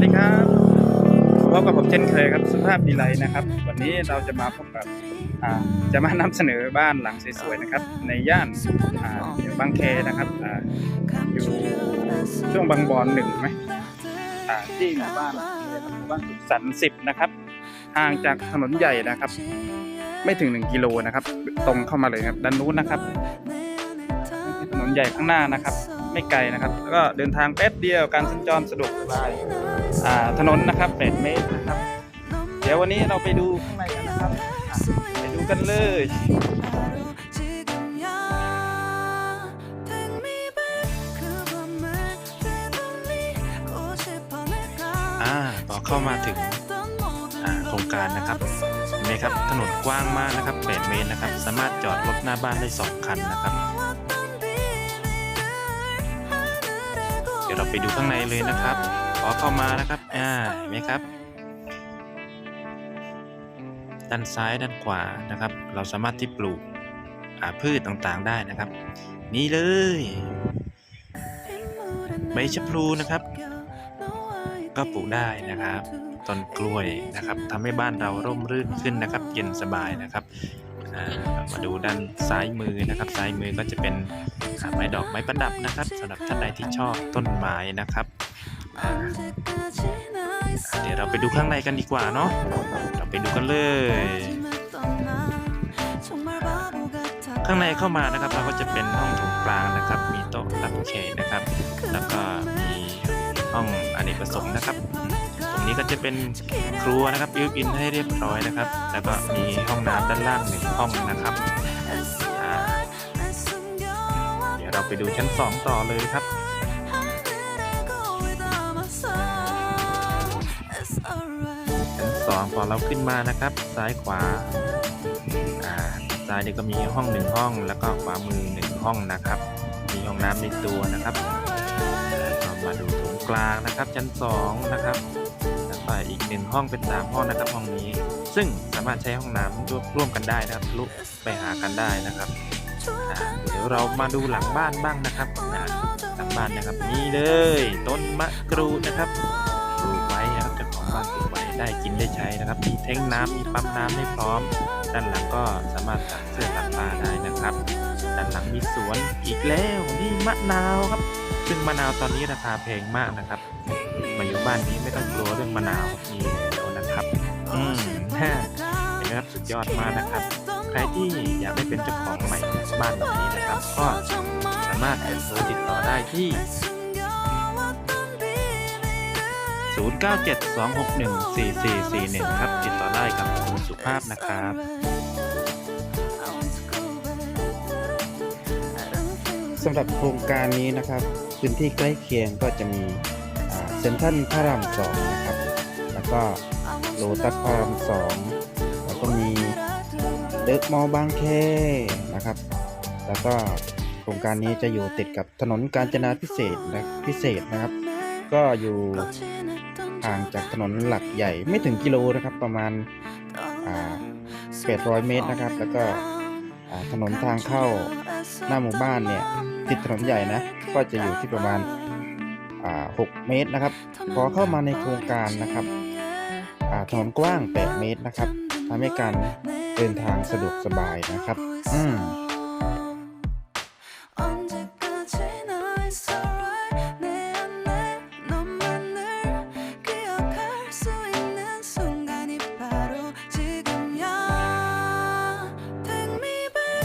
วัสดีครับพบกับผมเช่นเคยครับ สุภาพดีไลนะครับ วันนี้เราจะมาพบกับจะมานำเสนอบ้านหลังสวยๆนะครับ ในย่านอ่าบางแคนะครับออยู่ช่วงบางบอนหนึ่งไหมที่หมู่บ้านหมู่บ้านสุขสันต์สิบนะครับห่างจากถนนใหญ่นะครับ ไม่ถึงหนึ่งกิโลนะครับ ตรงเข้ามาเลยครับด้านนู้นนะครับถนนใหญ่ข้างหน้านะครับ ไม่ไกลนะครับแล้วก็เดินทางแป๊บเดียวการสัญจรสะดวกสบาย ถนนนะครับ8เมตรนะครับ เดี๋ยววันนี้เราไปดูข้างในกันนะครับ ไปดูกันเลยอ่าพอเข้ามาถึงโครงการนะครับเห็นไหมครับถนนกว้างมากนะครับ 8 เมตรนะครับ สามารถจอดรถหน้าบ้านได้ 2 คันนะครับ เดี๋ยวเราไปดูข้างในเลยนะครับ พอเข้ามานะครับ อ่าเห็นไหมครับ ด้านซ้ายด้านขวานะครับ เราสามารถที่ปลูกพืชต่างๆได้นะครับ นี่เลย ใบชะพลูนะครับ ก็ปลูกได้นะครับต้นกล้วยนะครับทำให้บ้านเราร่มรื่นขึ้นนะครับ เย็นสบายนะครับมาดูด้านซ้ายมือนะครับ ซ้ายมือก็จะเป็นไม้ดอกไม้ประดับนะครับสำหรับท่านใดที่ชอบต้นไม้นะครับ เดี๋ยวเราไปดูข้างในกันดีกว่าเนาะเราไปดูกันเลย ข้างในเข้ามานะครับเราก็จะเป็นห้องโถงกลางนะครับ มีโต๊ะรับแขกนะครับ แล้วก็มีห้องอเนกประสงค์นะครับตรงนี้ก็จะเป็นครัวนะครับบิวอินให้เรียบร้อยนะครับ แล้วก็มีห้องน้ำด้านล่างหนึ่งห้องนะครับเดี๋ยวเราไปดูชั้น 2 ต่อเลยครับ 2พอเราขึ้นมานะครับ ซ้ายขวาอ่าซ้ายนี่ก็มีห้องหนึ่งห้อง แล้วก็ขวามือหนึ่งห้องนะครับ มีห้องน้ำในตัวนะครับมาดูตรงกลางนะครับ ชั้น 2 นะครับแล้วก็อีกหนึ่งห้องเป็นสามห้องนะครับห้องนี้ ซึ่งสามารถใช้ห้องน้ำร่วมร่วมกันได้นะครับลุกไปหากันได้นะครับเดี๋ยวเรามาดูหลังบ้านบ้างนะครับหลังบ้านนะครับนี่เลยต้นมะกรูดนะครับ บเจ้าของบ้านปลูกไว้ได้กินได้ใช้นะครับ มีแท้งน้ำมีปั๊มน้ำให้พร้อม ด้านหลังก็สามารถตักเสื้อตักปลาได้นะครับ ด้านหลังมีสวนอีกแล้วนี่มะนาวครับ ซึ่งมะนาวตอนนี้ราคาแพงมากนะครับ มาอยู่บ้านนี้ไม่ต้องกลัวเรื่องมะนาวมีแล้วนะครับ อืมฮะเห็นไหมครับสุดยอดมากนะครับ ใครที่อยากได้เป็นเจ้าของใหม่บ้านหลังนี้นะครับ ก็สามารถโทรติดต่อได้ที่ 0972614441 ครับ ติดต่อได้กับคุณสุภาพนะครับสำหรับโครงการนี้นะครับพื้นที่ใกล้เคียงก็จะมีเซ็นทรัลพระรามสองนะครับ แล้วก็โลตัสพระรามสองแล้วก็มีเดอะมอลล์บางแคนะครับ แล้วก็โครงการนี้จะอยู่ติดกับถนนกาญจนาพิเศษนะพิเศษนะครับ ก็อยู่ห่างจากถนนหลักใหญ่ไม่ถึงกิโลนะครับ ประมาณ800 เมตรนะครับ แล้วก็ถนนทางเข้าหน้าหมู่บ้านเนี่ยติดถนนใหญ่นะก็จะอยู่ที่ประมาณ 6 เมตรนะครับ พอเข้ามาในโครงการนะครับถนนกว้าง 8 เมตรนะครับทำให้การเดินทางสะดวกสบายนะครับ อืม